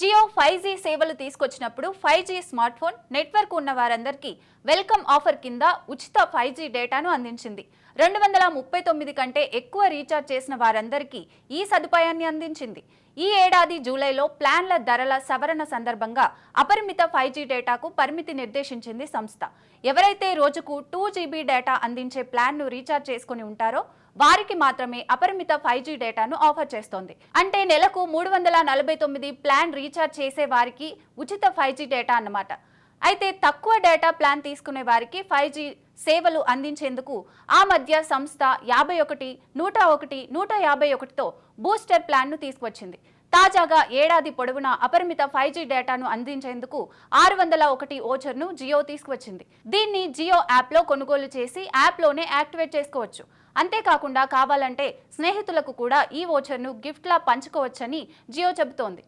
Jio five G సేవలు తీసుకొచ్చినప్పుడు five G smart phone network ఉన్న వారందరికీ వెల్కమ్ ఆఫర్ కింద ఉచిత ఫైవ్ జీ డేటాను అందించింది. రెండు వందల ముప్పై తొమ్మిది కంటే ఎక్కువ రీఛార్జ్ చేసిన వారందరికీ ఈ సదుపాయాన్ని అందించింది. ఈ ఏడాది జూలైలో ప్లాన్ల ధరల సవరణ సందర్భంగా అపరిమిత ఫైవ్ జీ డేటాకు పరిమితి నిర్దేశించింది సంస్థ. ఎవరైతే రోజుకు టూ జీబీ డేటా అందించే ప్లాన్ను రీఛార్జ్ చేసుకుని ఉంటారో వారికి మాత్రమే అపరిమిత ఫైవ్ జీ డేటాను ఆఫర్ చేస్తోంది. అంటే నెలకు మూడు వందల నలభై తొమ్మిది ప్లాన్ రీఛార్జ్ చేసే వారికి ఉచిత ఫైవ్ జీ డేటా అన్నమాట. అయితే తక్కువ డేటా ప్లాన్ తీసుకునే వారికి ఫైవ్ జీ సేవలు అందించేందుకు ఆ మధ్య సంస్థ యాభై ఒకటి నూట ఒకటి నూట యాభై ఒకటితో బూస్టర్ ప్లాన్ను తీసుకువచ్చింది తాజాగా ఏడాది పొడవునా అపరిమిత ఫైవ్ జీ డేటాను అందించేందుకు ఆరు వందల ఒకటి ఓచర్ను జియో తీసుకువచ్చింది దీన్ని జియో యాప్లో కొనుగోలు చేసి యాప్లోనే యాక్టివేట్ చేసుకోవచ్చు. అంతేకాకుండా కావాలంటే స్నేహితులకు కూడా ఈ ఓచర్ను గిఫ్ట్లా పంచుకోవచ్చని జియో చెబుతోంది.